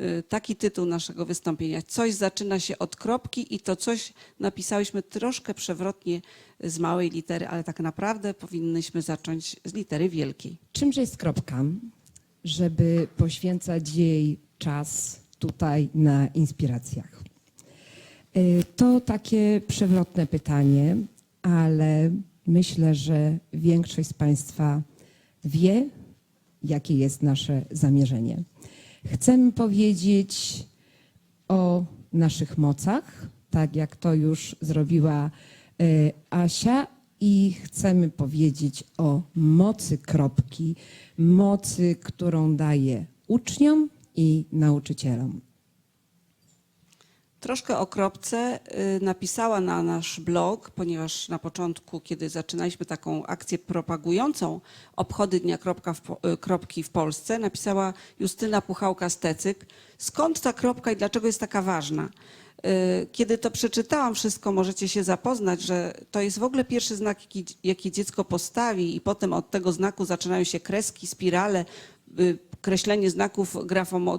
y, taki tytuł naszego wystąpienia. Coś zaczyna się od kropki i to coś napisałyśmy troszkę przewrotnie z małej litery, ale tak naprawdę powinnyśmy zacząć z litery wielkiej. Czymże jest kropka, żeby poświęcać jej czas tutaj na inspiracjach? Y, To takie przewrotne pytanie, ale myślę, że większość z Państwa wie, jakie jest nasze zamierzenie. Chcemy powiedzieć o naszych mocach, tak jak to już zrobiła y, Asia, i chcemy powiedzieć o mocy kropki, mocy, którą daje uczniom i nauczycielom. Troszkę o kropce y, napisała na nasz blog, ponieważ na początku, kiedy zaczynaliśmy taką akcję propagującą obchody Dnia Kropka w, y, Kropki w Polsce, napisała Justyna Puchałka-Stecyk, skąd ta kropka i dlaczego jest taka ważna. Y, Kiedy to przeczytałam wszystko, możecie się zapoznać, że to jest w ogóle pierwszy znak, jaki, jaki dziecko postawi i potem od tego znaku zaczynają się kreski, spirale, kreślenie znaków grafomo,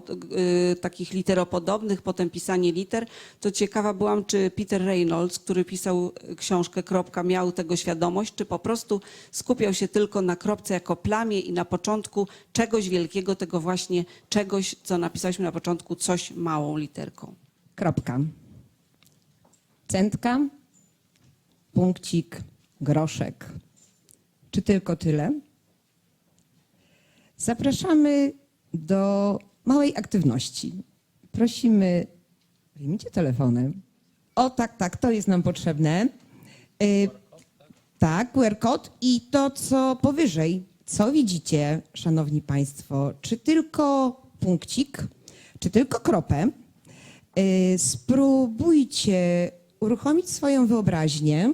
y, takich literopodobnych, potem pisanie liter. To ciekawa byłam, czy Peter Reynolds, który pisał książkę Kropka, miał tego świadomość, czy po prostu skupiał się tylko na kropce jako plamie i na początku czegoś wielkiego, tego właśnie czegoś, co napisaliśmy na początku, coś małą literką. Kropka. Centka, punkcik, groszek. Czy tylko tyle? Zapraszamy do małej aktywności. Prosimy, wyjmijcie telefony. O tak, tak, to jest nam potrzebne. Y, tak, QR kod i to, co powyżej. Co widzicie, szanowni państwo? Czy tylko punkcik, czy tylko kropę? Y, Spróbujcie uruchomić swoją wyobraźnię,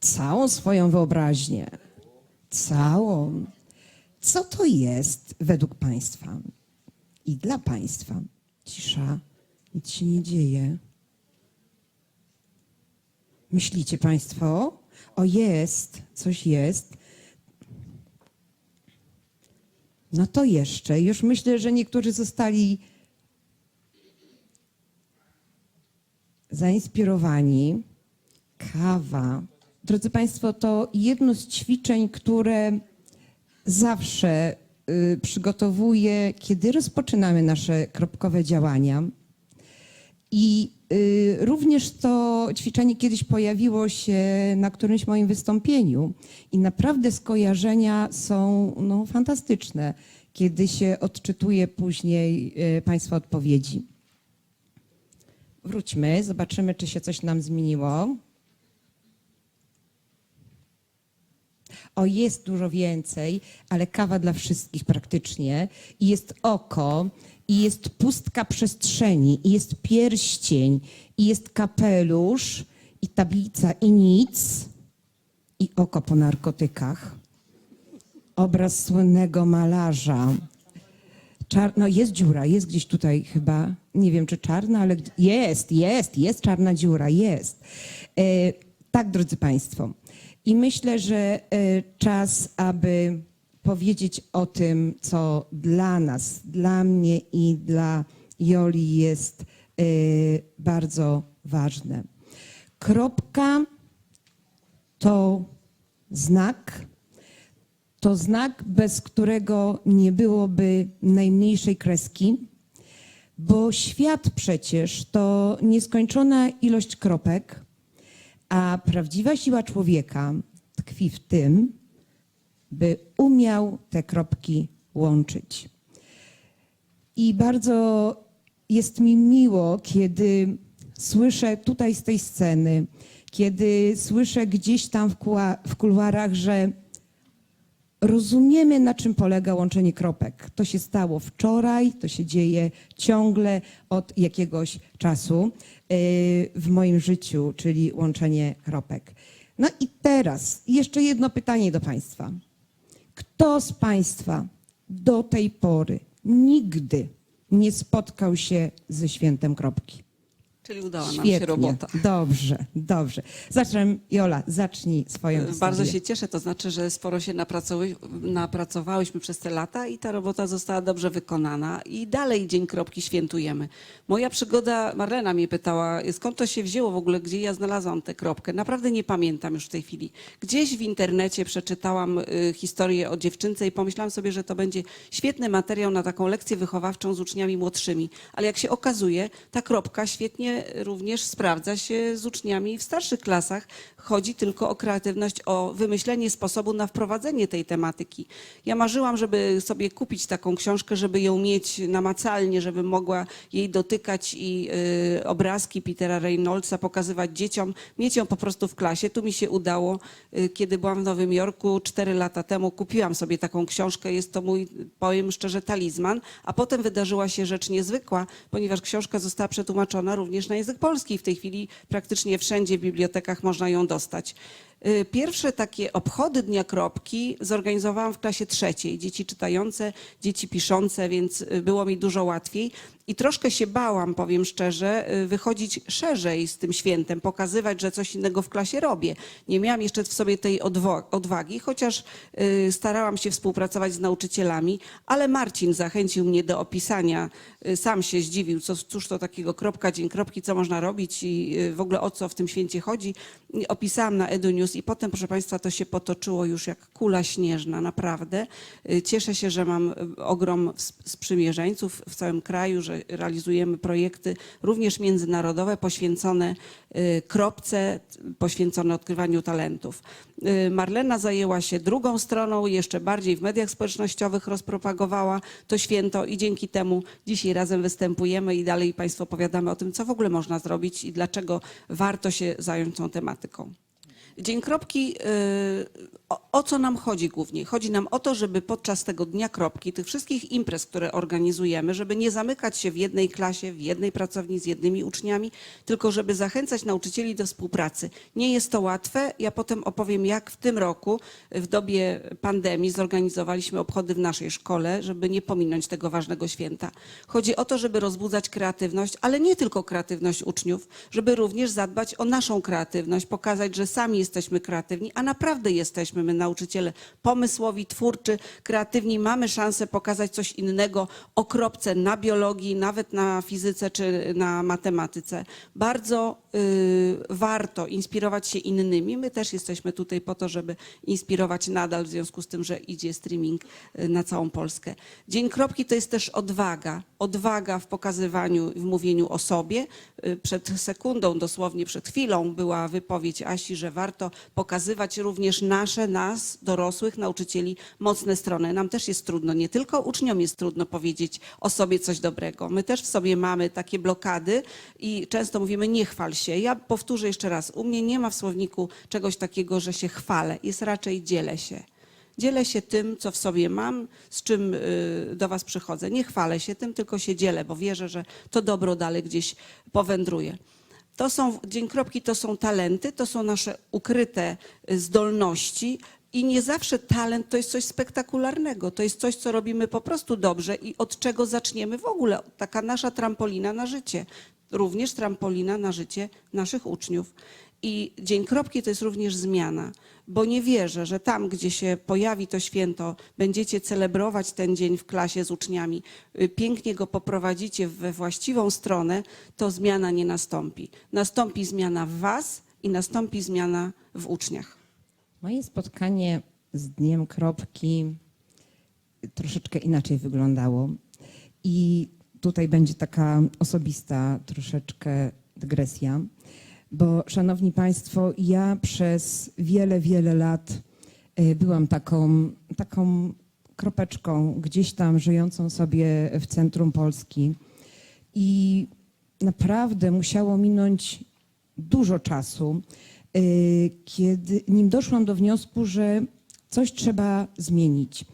całą swoją wyobraźnię, całą. Co to jest według Państwa i dla Państwa? Cisza, nic się nie dzieje. Myślicie Państwo? O, jest, coś jest. No to jeszcze. Już myślę, że niektórzy zostali zainspirowani. Kawa. Drodzy Państwo, to jedno z ćwiczeń, które zawsze y, przygotowuję, kiedy rozpoczynamy nasze kropkowe działania. I y, również to ćwiczenie kiedyś pojawiło się na którymś moim wystąpieniu i naprawdę skojarzenia są no, fantastyczne, kiedy się odczytuje później y, Państwa odpowiedzi. Wróćmy, zobaczymy, czy się coś nam zmieniło. O, jest dużo więcej, ale kawa dla wszystkich praktycznie. I jest oko, i jest pustka przestrzeni, i jest pierścień, i jest kapelusz, i tablica, i nic, i oko po narkotykach. Obraz słynnego malarza. Czar... No jest dziura, jest gdzieś tutaj chyba, nie wiem czy czarna, ale jest, jest, jest czarna dziura, jest. E, tak, drodzy Państwo. I myślę, że e, czas, aby powiedzieć o tym, co dla nas, dla mnie i dla Joli jest e, bardzo ważne. Kropka to znak, to znak, bez którego nie byłoby najmniejszej kreski, bo świat przecież to nieskończona ilość kropek, a prawdziwa siła człowieka tkwi w tym, by umiał te kropki łączyć. I bardzo jest mi miło, kiedy słyszę tutaj z tej sceny, kiedy słyszę gdzieś tam w, kuluarach, że rozumiemy, na czym polega łączenie kropek. To się stało wczoraj, to się dzieje ciągle od jakiegoś czasu yy, w moim życiu, czyli łączenie kropek. No i teraz jeszcze jedno pytanie do Państwa. Kto z Państwa do tej pory nigdy nie spotkał się ze świętem kropki? Czyli udała nam się Świetnie. robota. Dobrze, dobrze. Zaczynam, Jola, zacznij swoją historię. Bardzo się cieszę, to znaczy, że sporo się napracowy, napracowałyśmy przez te lata i ta robota została dobrze wykonana i dalej Dzień Kropki świętujemy. Moja przygoda, Marlena mnie pytała, skąd to się wzięło w ogóle, gdzie ja znalazłam tę kropkę. Naprawdę nie pamiętam już w tej chwili. Gdzieś w internecie przeczytałam y, historię o dziewczynce i pomyślałam sobie, że to będzie świetny materiał na taką lekcję wychowawczą z uczniami młodszymi. Ale jak się okazuje, ta kropka świetnie również sprawdza się z uczniami w starszych klasach. Chodzi tylko o kreatywność, o wymyślenie sposobu na wprowadzenie tej tematyki. Ja marzyłam, żeby sobie kupić taką książkę, żeby ją mieć namacalnie, żeby mogła jej dotykać i y, obrazki Petera Reynoldsa pokazywać dzieciom, mieć ją po prostu w klasie. Tu mi się udało, y, kiedy byłam w Nowym Jorku cztery lata temu, kupiłam sobie taką książkę. Jest to mój, powiem szczerze, talizman, a potem wydarzyła się rzecz niezwykła, ponieważ książka została przetłumaczona również na język polski. W tej chwili praktycznie wszędzie w bibliotekach można ją dostać. Y, Pierwsze takie obchody Dnia Kropki zorganizowałam w klasie trzeciej. Dzieci czytające, dzieci piszące, więc y, było mi dużo łatwiej. I troszkę się bałam, powiem szczerze, y, wychodzić szerzej z tym świętem, pokazywać, że coś innego w klasie robię. Nie miałam jeszcze w sobie tej odwagi, chociaż starałam się współpracować z nauczycielami, ale Marcin zachęcił mnie do opisania. Sam się zdziwił, co, cóż to takiego kropka, dzień kropki, co można robić i w ogóle o co w tym święcie chodzi. Opisałam na Edu News i potem, proszę Państwa, to się potoczyło już jak kula śnieżna, naprawdę. Y, Cieszę się, że mam y, ogrom sprzymierzeńców w całym kraju, że realizujemy projekty również międzynarodowe poświęcone y, kropce, poświęcone odkrywaniu talentów. Marlena zajęła się drugą stroną, jeszcze bardziej w mediach społecznościowych rozpropagowała to święto i dzięki temu dzisiaj razem występujemy i dalej Państwu opowiadamy o tym, co w ogóle można zrobić i dlaczego warto się zająć tą tematyką. Dzień Kropki, y, o, o co nam chodzi głównie? Chodzi nam o to, żeby podczas tego Dnia Kropki, tych wszystkich imprez, które organizujemy, żeby nie zamykać się w jednej klasie, w jednej pracowni z jednymi uczniami, tylko żeby zachęcać nauczycieli do współpracy. Nie jest to łatwe. Ja potem opowiem, jak w tym roku, w dobie pandemii, zorganizowaliśmy obchody w naszej szkole, żeby nie pominąć tego ważnego święta. Chodzi o to, żeby rozbudzać kreatywność, ale nie tylko kreatywność uczniów, żeby również zadbać o naszą kreatywność, pokazać, że sami jesteśmy kreatywni, a naprawdę jesteśmy my nauczyciele pomysłowi, twórczy, kreatywni. Mamy szansę pokazać coś innego o kropce na biologii, nawet na fizyce czy na matematyce. Bardzo y, warto inspirować się innymi. My też jesteśmy tutaj po to, żeby inspirować nadal, w związku z tym, że idzie streaming y, na całą Polskę. Dzień Kropki to jest też odwaga. Odwaga w pokazywaniu i w mówieniu o sobie. Y, Przed sekundą, dosłownie przed chwilą była wypowiedź Asi, że warto pokazywać również nasze, nas, dorosłych, nauczycieli, mocne strony. Nam też jest trudno, nie tylko uczniom jest trudno powiedzieć o sobie coś dobrego. My też w sobie mamy takie blokady i często mówimy nie chwal się. Ja powtórzę jeszcze raz, u mnie nie ma w słowniku czegoś takiego, że się chwalę. Jest raczej dzielę się. Dzielę się tym, co w sobie mam, z czym y, do Was przychodzę. Nie chwalę się tym, tylko się dzielę, bo wierzę, że to dobro dalej gdzieś powędruje. To są, Dzień Kropki to są talenty, to są nasze ukryte y, zdolności i nie zawsze talent to jest coś spektakularnego. To jest coś, co robimy po prostu dobrze i od czego zaczniemy w ogóle. Taka nasza trampolina na życie. Również trampolina na życie naszych uczniów. I Dzień Kropki to jest również zmiana, bo nie wierzę, że tam, gdzie się pojawi to święto, będziecie celebrować ten dzień w klasie z uczniami, y, pięknie go poprowadzicie we właściwą stronę, to zmiana nie nastąpi. Nastąpi zmiana w Was i nastąpi zmiana w uczniach. Moje spotkanie z Dniem Kropki troszeczkę inaczej wyglądało. I tutaj będzie taka osobista troszeczkę dygresja, bo szanowni Państwo, ja przez wiele, wiele lat y, byłam taką, taką kropeczką gdzieś tam żyjącą sobie w centrum Polski. I naprawdę musiało minąć dużo czasu, y, kiedy, nim doszłam do wniosku, że coś trzeba zmienić.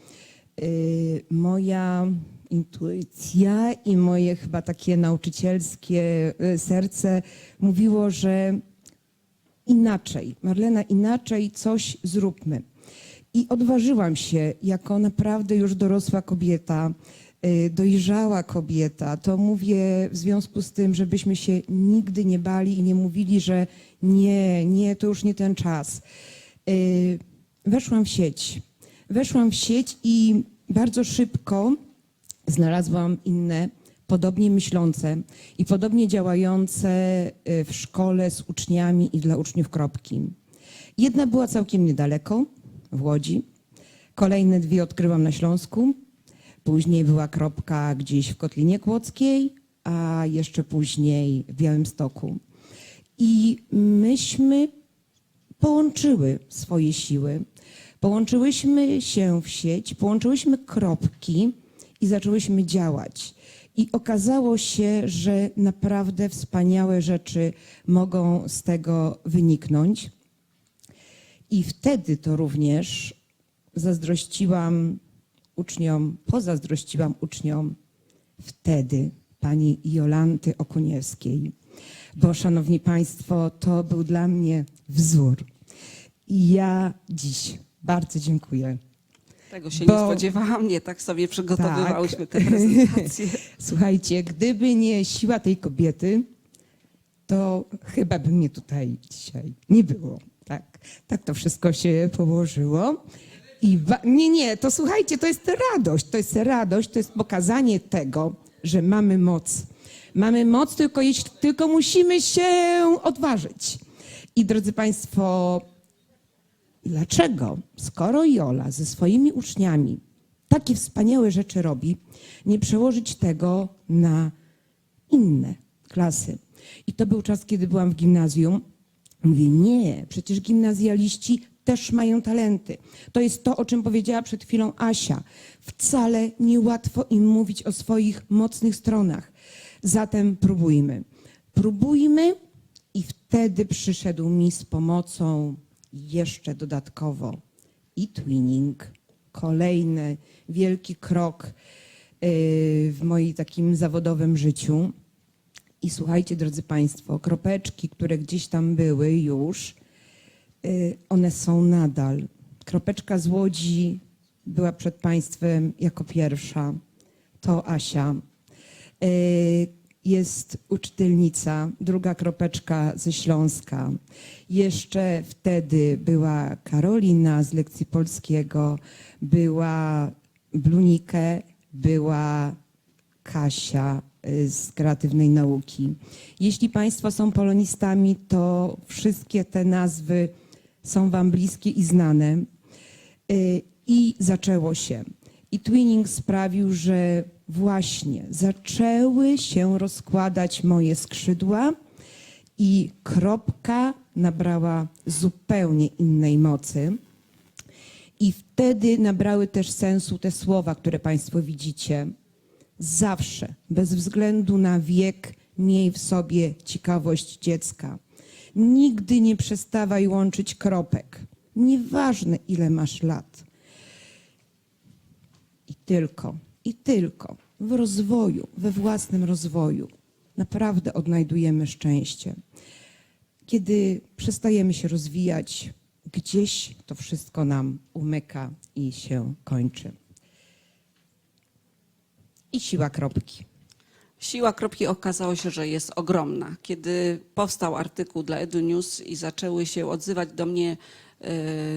Y, Moja intuicja i moje chyba takie nauczycielskie y, serce mówiło, że inaczej, Marlena, inaczej coś zróbmy. I odważyłam się jako naprawdę już dorosła kobieta y, dojrzała kobieta. To mówię w związku z tym, żebyśmy się nigdy nie bali i nie mówili, że nie, nie, to już nie ten czas. Y, Weszłam w sieć. Weszłam w sieć i bardzo szybko znalazłam inne, podobnie myślące i podobnie działające y, w szkole z uczniami i dla uczniów kropki. Jedna była całkiem niedaleko, w Łodzi. Kolejne dwie odkryłam na Śląsku. Później była kropka gdzieś w Kotlinie Kłodzkiej, a jeszcze później w Białymstoku. I myśmy połączyły swoje siły. Połączyłyśmy się w sieć, połączyłyśmy kropki i zaczęłyśmy działać. I okazało się, że naprawdę wspaniałe rzeczy mogą z tego wyniknąć. I wtedy to również zazdrościłam uczniom, pozazdrościłam uczniom wtedy pani Jolanty Okuniewskiej. Bo, szanowni państwo, to był dla mnie wzór. I ja dziś bardzo dziękuję. Tego się Bo- nie spodziewałam, nie, tak sobie przygotowywałyśmy Tak. tę prezentację. Słuchajcie, gdyby nie siła tej kobiety, to chyba by mnie tutaj dzisiaj nie było. Tak, tak to wszystko się położyło. I nie, nie, to słuchajcie, to jest radość, to jest radość, to jest pokazanie tego, że mamy moc. Mamy moc, tylko, jeśli, tylko musimy się odważyć. I drodzy Państwo, Dlaczego, skoro Jola ze swoimi uczniami takie wspaniałe rzeczy robi, nie przełożyć tego na inne klasy? I to był czas, kiedy byłam w gimnazjum. Mówię, nie, przecież gimnazjaliści też mają talenty. To jest to, o czym powiedziała przed chwilą Asia. Wcale niełatwo im mówić o swoich mocnych stronach. Zatem próbujmy. Próbujmy i wtedy przyszedł mi z pomocą jeszcze dodatkowo i twinning, kolejny wielki krok yy, w moim takim zawodowym życiu. I słuchajcie, drodzy Państwo, kropeczki, które gdzieś tam były już, y, one są nadal. Kropeczka z Łodzi była przed Państwem jako pierwsza. To Asia. Jest uczytelnica, druga kropeczka ze Śląska. Jeszcze wtedy była Karolina z lekcji polskiego, była Blunike, była Kasia y, z kreatywnej nauki. Jeśli Państwo są polonistami, to wszystkie te nazwy są Wam bliskie i znane. Y, I zaczęło się. I twinning sprawił, że właśnie zaczęły się rozkładać moje skrzydła i kropka nabrała zupełnie innej mocy. I wtedy nabrały też sensu te słowa, które Państwo widzicie. Zawsze, bez względu na wiek, miej w sobie ciekawość dziecka. Nigdy nie przestawaj łączyć kropek. Nieważne, ile masz lat. I tylko, i tylko w rozwoju, we własnym rozwoju naprawdę odnajdujemy szczęście. Kiedy przestajemy się rozwijać, gdzieś to wszystko nam umyka i się kończy. I siła kropki. Siła kropki okazało się, że jest ogromna. Kiedy powstał artykuł dla Edu News i zaczęły się odzywać do mnie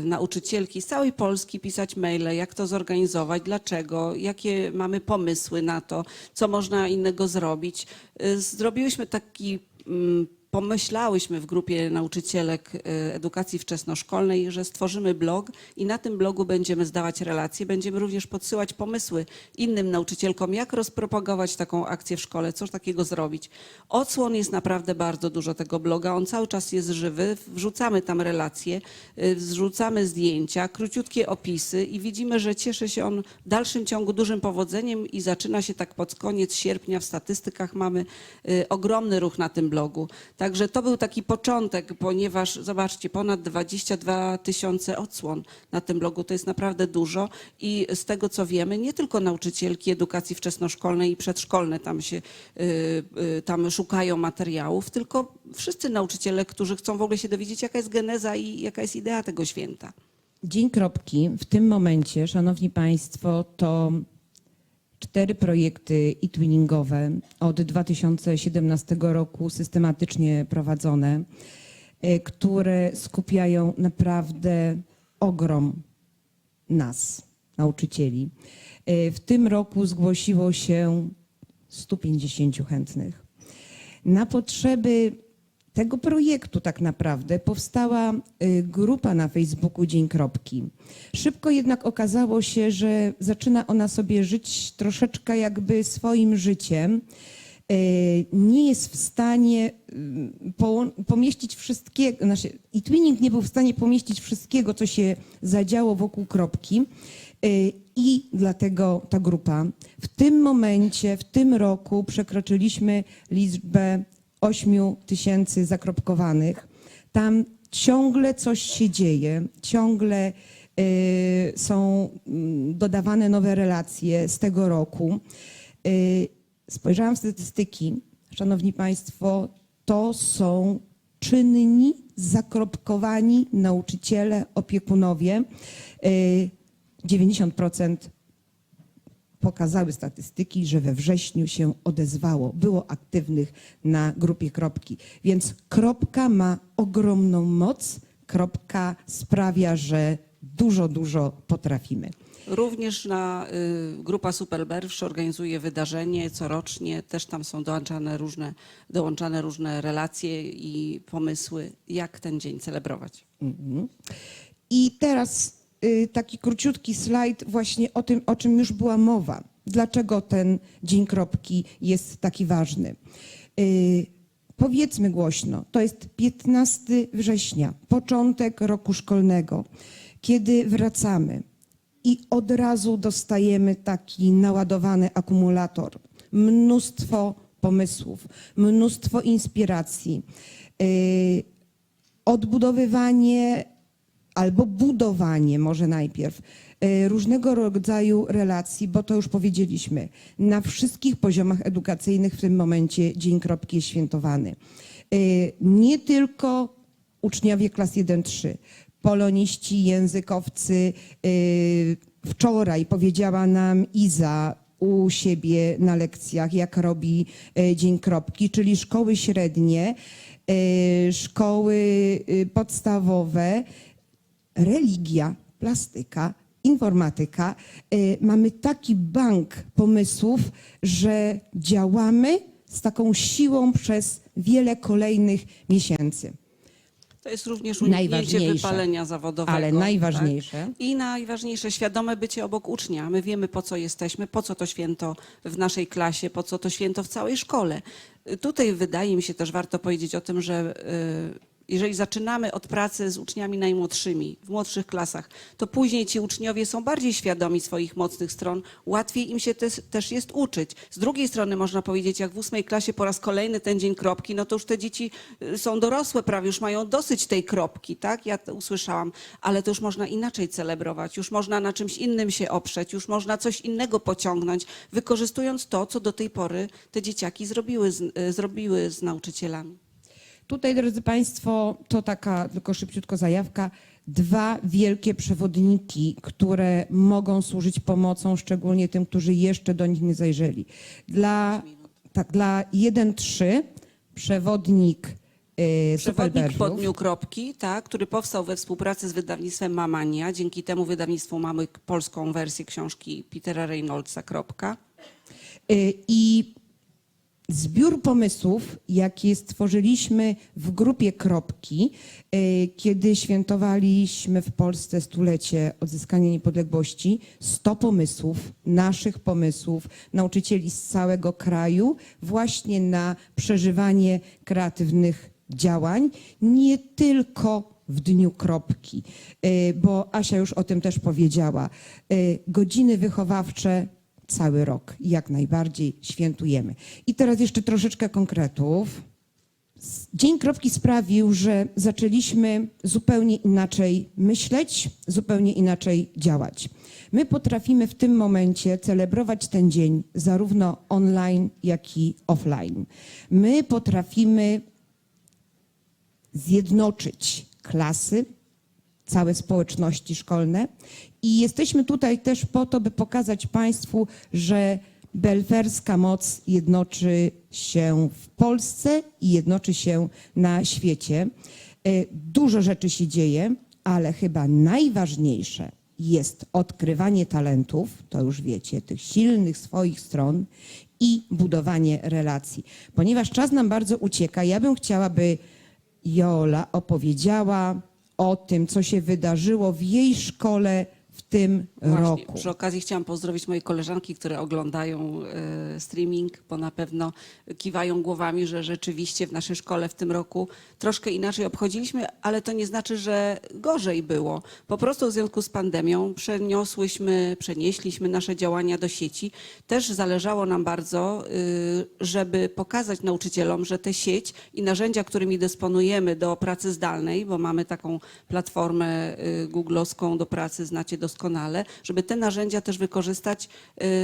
nauczycielki z całej Polski, pisać maile, jak to zorganizować, dlaczego, jakie mamy pomysły na to, co można innego zrobić. E, Zrobiłyśmy taki mm, pomyślałyśmy w grupie nauczycielek e, edukacji wczesnoszkolnej, że stworzymy blog i na tym blogu będziemy zdawać relacje, będziemy również podsyłać pomysły innym nauczycielkom, jak rozpropagować taką akcję w szkole, co takiego zrobić. Odsłon jest naprawdę bardzo dużo tego bloga, on cały czas jest żywy, wrzucamy tam relacje, y, wrzucamy zdjęcia, króciutkie opisy i widzimy, że cieszy się on w dalszym ciągu dużym powodzeniem i zaczyna się tak pod koniec sierpnia. W statystykach mamy y, ogromny ruch na tym blogu. Także to był taki początek, ponieważ zobaczcie, ponad 22 tysiące odsłon na tym blogu to jest naprawdę dużo i z tego co wiemy, nie tylko nauczycielki edukacji wczesnoszkolnej i przedszkolnej tam się y, y, tam szukają materiałów, tylko wszyscy nauczyciele, którzy chcą w ogóle się dowiedzieć, jaka jest geneza i jaka jest idea tego święta. Dzień kropki w tym momencie, szanowni państwo, to cztery projekty e-twinningowe od 2017 roku systematycznie prowadzone, e, które skupiają naprawdę ogrom nas, nauczycieli. E, W tym roku zgłosiło się 150 chętnych. Na potrzeby tego projektu tak naprawdę powstała y, grupa na Facebooku Dzień Kropki. Szybko jednak okazało się, że zaczyna ona sobie żyć troszeczkę jakby swoim życiem. Y, Nie jest w stanie y, pomieścić wszystkiego, znaczy i Twinning nie był w stanie pomieścić wszystkiego, co się zadziało wokół kropki. I dlatego ta grupa. W tym momencie, w tym roku przekroczyliśmy liczbę 8 tysięcy zakropkowanych. Tam ciągle coś się dzieje, ciągle y, są mm, dodawane nowe relacje z tego roku. Y, spojrzałam w statystyki. Szanowni Państwo, to są czynni, zakropkowani nauczyciele, opiekunowie. Y, 90% pokazały statystyki, że we wrześniu się odezwało, było aktywnych na grupie kropki. Więc kropka ma ogromną moc, kropka sprawia, że dużo, dużo potrafimy. Również na y, grupa Superberwsz organizuje wydarzenie corocznie, też tam są dołączane różne, dołączane różne relacje i pomysły, jak ten dzień celebrować. Mhm. I teraz taki króciutki slajd właśnie o tym, o czym już była mowa. Dlaczego ten Dzień Kropki jest taki ważny? Y, Powiedzmy głośno, to jest 15 września, początek roku szkolnego, kiedy wracamy i od razu dostajemy taki naładowany akumulator. Mnóstwo pomysłów, mnóstwo inspiracji. Y, odbudowywanie albo budowanie może najpierw y, różnego rodzaju relacji, bo to już powiedzieliśmy, na wszystkich poziomach edukacyjnych w tym momencie Dzień Kropki jest świętowany. Y, Nie tylko uczniowie klas 1-3, poloniści, językowcy. y, Wczoraj powiedziała nam Iza u siebie na lekcjach, jak robi Dzień Kropki, czyli szkoły średnie, szkoły y, podstawowe, religia, plastyka, informatyka. Y, Mamy taki bank pomysłów, że działamy z taką siłą przez wiele kolejnych miesięcy. To jest również uniknięcie Najważniejsze. wypalenia zawodowego. Ale najważniejsze. Tak? I najważniejsze, świadome bycie obok ucznia. My wiemy, po co jesteśmy, po co to święto w naszej klasie, po co to święto w całej szkole. Tutaj wydaje mi się też warto powiedzieć o tym, że y, jeżeli zaczynamy od pracy z uczniami najmłodszymi, w młodszych klasach, to później ci uczniowie są bardziej świadomi swoich mocnych stron, łatwiej im się też, też jest uczyć. Z drugiej strony można powiedzieć, jak w ósmej klasie po raz kolejny ten dzień kropki, no to już te dzieci y, są dorosłe prawie, już mają dosyć tej kropki, tak? Ja to usłyszałam, ale to już można inaczej celebrować, już można na czymś innym się oprzeć, już można coś innego pociągnąć, wykorzystując to, co do tej pory te dzieciaki zrobiły z, y, zrobiły z nauczycielami. Tutaj, drodzy Państwo, to taka tylko szybciutko zajawka. Dwa wielkie przewodniki, które mogą służyć pomocą, szczególnie tym, którzy jeszcze do nich nie zajrzeli. Dla, tak, dla 1.3 przewodnik yy, Przewodnik po dniu kropki, tak, który powstał we współpracy z wydawnictwem Mamania. Dzięki temu wydawnictwu mamy polską wersję książki Petera Reynoldsa. Kropka. Y, I zbiór pomysłów, jakie stworzyliśmy w grupie Kropki, y, kiedy świętowaliśmy w Polsce stulecie odzyskania niepodległości, 100 pomysłów, naszych pomysłów, nauczycieli z całego kraju, właśnie na przeżywanie kreatywnych działań, nie tylko w dniu kropki, y, bo Asia już o tym też powiedziała. Y, Godziny wychowawcze cały rok, jak najbardziej świętujemy. I teraz jeszcze troszeczkę konkretów. Dzień Kropki sprawił, że zaczęliśmy zupełnie inaczej myśleć, zupełnie inaczej działać. My potrafimy w tym momencie celebrować ten dzień zarówno online, jak i offline. My potrafimy zjednoczyć klasy, całe społeczności szkolne. I jesteśmy tutaj też po to, by pokazać Państwu, że belferska moc jednoczy się w Polsce i jednoczy się na świecie. E, Dużo rzeczy się dzieje, ale chyba najważniejsze jest odkrywanie talentów, to już wiecie, tych silnych swoich stron i budowanie relacji. Ponieważ czas nam bardzo ucieka, ja bym chciała, by Jola opowiedziała o tym, co się wydarzyło w jej szkole w tym Właśnie, roku. Przy okazji chciałam pozdrowić moje koleżanki, które oglądają e, streaming, bo na pewno kiwają głowami, że rzeczywiście w naszej szkole w tym roku troszkę inaczej obchodziliśmy, ale to nie znaczy, że gorzej było. Po prostu w związku z pandemią przeniosłyśmy, przenieśliśmy nasze działania do sieci. Też zależało nam bardzo, y, żeby pokazać nauczycielom, że tę sieć i narzędzia, którymi dysponujemy do pracy zdalnej, bo mamy taką platformę y, googlowską do pracy, znacie doskonale, żeby te narzędzia też wykorzystać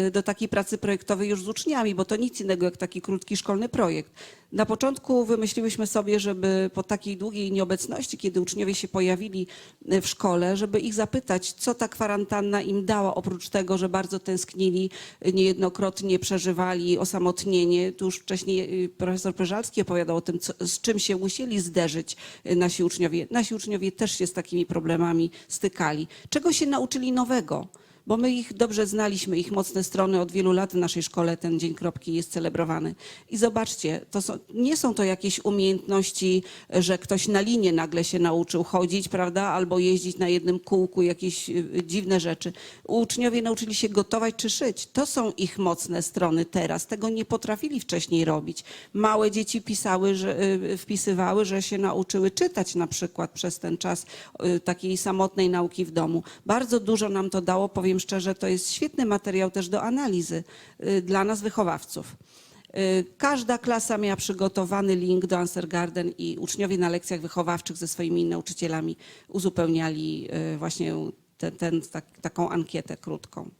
y, do takiej pracy projektowej już z uczniami, bo to nic innego jak taki krótki szkolny projekt. Na początku wymyśliłyśmy sobie, żeby po takiej długiej nieobecności, kiedy uczniowie się pojawili y, w szkole, żeby ich zapytać, co ta kwarantanna im dała, oprócz tego, że bardzo tęsknili, y, niejednokrotnie przeżywali osamotnienie. Tu już wcześniej profesor Preżalski opowiadał o tym, co, z czym się musieli zderzyć nasi uczniowie. Nasi uczniowie też się z takimi problemami stykali. Czego się nauczyli nowego? Bo my ich dobrze znaliśmy, ich mocne strony od wielu lat w naszej szkole ten Dzień Kropki jest celebrowany. I zobaczcie, to są, nie są to jakieś umiejętności, że ktoś na linie nagle się nauczył chodzić, prawda, albo jeździć na jednym kółku, jakieś y, dziwne rzeczy. Uczniowie nauczyli się gotować czy szyć. To są ich mocne strony teraz. Tego nie potrafili wcześniej robić. Małe dzieci pisały, że, y, wpisywały, że się nauczyły czytać na przykład przez ten czas y, takiej samotnej nauki w domu. Bardzo dużo nam to dało, powiem szczerze, to jest świetny materiał też do analizy y, dla nas wychowawców. Y, Każda klasa miała przygotowany link do Answer Garden i uczniowie na lekcjach wychowawczych ze swoimi nauczycielami uzupełniali y, właśnie ten, ten, tak, taką ankietę krótką.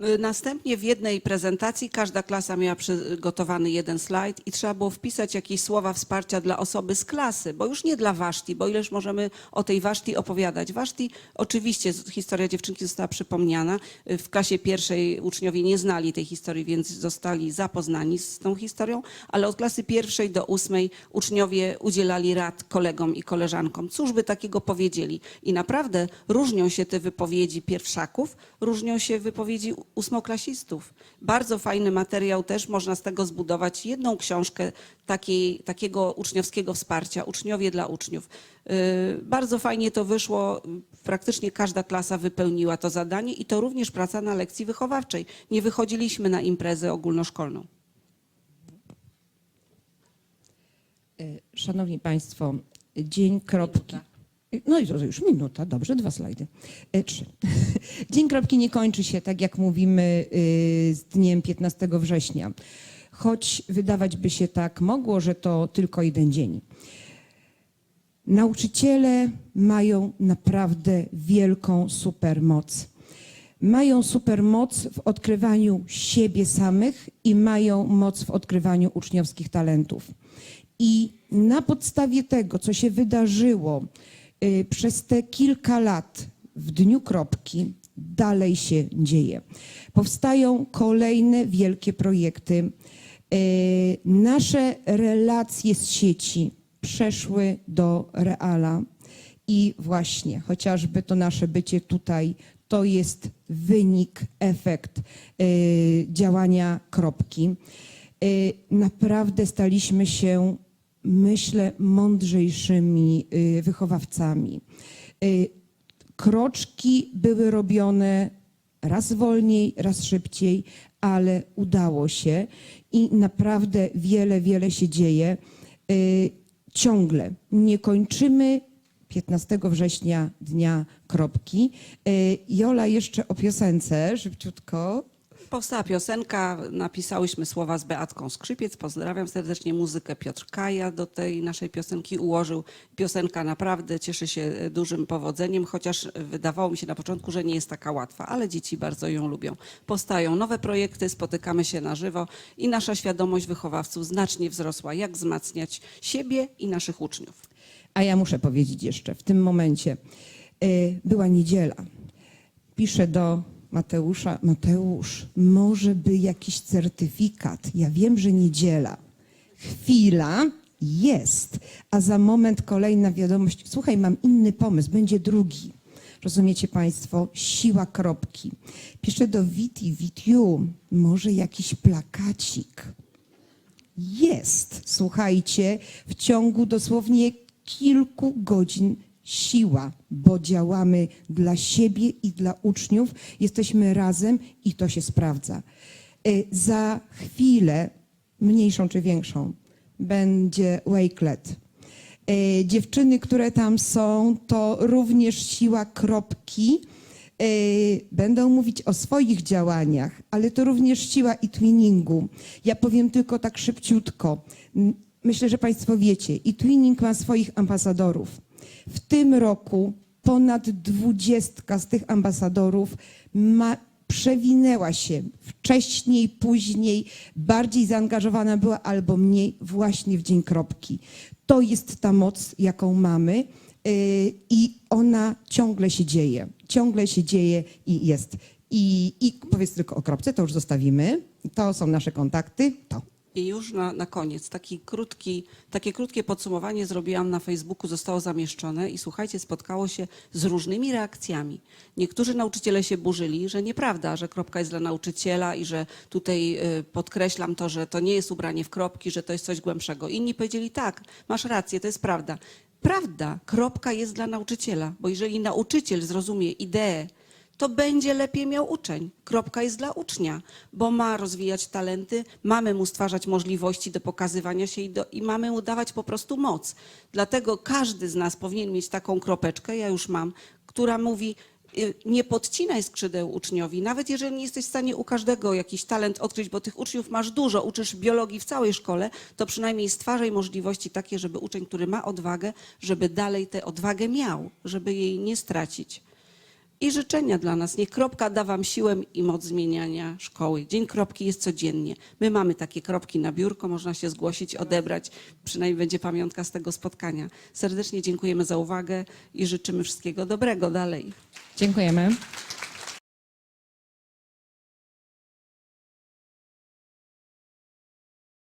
Y, Następnie w jednej prezentacji każda klasa miała przygotowany jeden slajd i trzeba było wpisać jakieś słowa wsparcia dla osoby z klasy, bo już nie dla Waszti, bo ileż możemy o tej Waszti opowiadać. Waszti, oczywiście historia dziewczynki została przypomniana. Y, W klasie pierwszej uczniowie nie znali tej historii, więc zostali zapoznani z tą historią, ale od klasy pierwszej do ósmej uczniowie udzielali rad kolegom i koleżankom. Cóż by takiego powiedzieli? I naprawdę różnią się te wypowiedzi pierwszaków, różnią się wypowiedzi ósmoklasistów. Bardzo fajny materiał też, można z tego zbudować jedną książkę takiej, takiego uczniowskiego wsparcia, uczniowie dla uczniów. Yy, Bardzo fajnie to wyszło, praktycznie każda klasa wypełniła to zadanie i to również praca na lekcji wychowawczej. Nie wychodziliśmy na imprezę ogólnoszkolną. E, Szanowni Państwo, Dzień Kropki. No i już minuta, dobrze, dwa slajdy. E, Trzy. Dzień Kropki nie kończy się, tak jak mówimy, y, z dniem 15 września. Choć wydawać by się tak mogło, że to tylko jeden dzień. Nauczyciele mają naprawdę wielką supermoc. Mają supermoc w odkrywaniu siebie samych i mają moc w odkrywaniu uczniowskich talentów. I na podstawie tego, co się wydarzyło przez te kilka lat w Dniu Kropki, dalej się dzieje. Powstają kolejne wielkie projekty. Y, Nasze relacje z sieci przeszły do reala i właśnie chociażby to nasze bycie tutaj to jest wynik, efekt y, działania kropki. Y, naprawdę staliśmy się, myślę, mądrzejszymi y, wychowawcami. Y, kroczki były robione raz wolniej, raz szybciej, ale udało się i naprawdę wiele, wiele się dzieje. Y, Ciągle nie kończymy 15 września Dnia Kropki. Jola jeszcze o piosence, szybciutko. Powstała piosenka, napisałyśmy słowa z Beatką Skrzypiec. Pozdrawiam serdecznie muzykę Piotr Kaja do tej naszej piosenki ułożył. Piosenka naprawdę cieszy się e, dużym powodzeniem, chociaż wydawało mi się na początku, że nie jest taka łatwa, ale dzieci bardzo ją lubią. Powstają nowe projekty, spotykamy się na żywo i nasza świadomość wychowawców znacznie wzrosła, jak wzmacniać siebie i naszych uczniów. A ja muszę powiedzieć jeszcze w tym momencie. y, Była niedziela. Piszę do Mateusza, Mateusz, może by jakiś certyfikat. Ja wiem, że niedziela. Chwila jest, a za moment kolejna wiadomość. Słuchaj, mam inny pomysł, będzie drugi. Rozumiecie Państwo? Siła kropki. Piszę do Witi, Witiu, może jakiś plakacik. Jest, słuchajcie, w ciągu dosłownie kilku godzin siła, bo działamy dla siebie i dla uczniów, jesteśmy razem i to się sprawdza. Y, Za chwilę, mniejszą czy większą, będzie Wakelet. Y, Dziewczyny, które tam są, to również siła kropki. Y, Będą mówić o swoich działaniach, ale to również siła i twinningu. Ja powiem tylko tak szybciutko. Myślę, że Państwo wiecie, i twinning ma swoich ambasadorów. W tym roku ponad dwudziestka z tych ambasadorów ma, przewinęła się wcześniej, później, bardziej zaangażowana była albo mniej właśnie w Dzień Kropki. To jest ta moc, jaką mamy yy, i ona ciągle się dzieje. Ciągle się dzieje i jest. I, I powiedz tylko o kropce, to już zostawimy. To są nasze kontakty. To. I już na, na koniec, taki krótki, takie krótkie podsumowanie zrobiłam na Facebooku, zostało zamieszczone i słuchajcie, spotkało się z różnymi reakcjami. Niektórzy nauczyciele się burzyli, że nieprawda, że kropka jest dla nauczyciela i że tutaj y, podkreślam to, że to nie jest ubranie w kropki, że to jest coś głębszego. Inni powiedzieli tak, masz rację, to jest prawda. Prawda, kropka jest dla nauczyciela, bo jeżeli nauczyciel zrozumie ideę, to będzie lepiej miał uczeń. Kropka jest dla ucznia, bo ma rozwijać talenty, mamy mu stwarzać możliwości do pokazywania się i, do, i mamy mu dawać po prostu moc. Dlatego każdy z nas powinien mieć taką kropeczkę, ja już mam, która mówi, y, nie podcinaj skrzydeł uczniowi, nawet jeżeli nie jesteś w stanie u każdego jakiś talent odkryć, bo tych uczniów masz dużo, uczysz biologii w całej szkole, to przynajmniej stwarzaj możliwości takie, żeby uczeń, który ma odwagę, żeby dalej tę odwagę miał, żeby jej nie stracić i życzenia dla nas. Niech kropka da Wam siłę i moc zmieniania szkoły. Dzień kropki jest codziennie. My mamy takie kropki na biurko, można się zgłosić, odebrać. Przynajmniej będzie pamiątka z tego spotkania. Serdecznie dziękujemy za uwagę i życzymy wszystkiego dobrego dalej. Dziękujemy.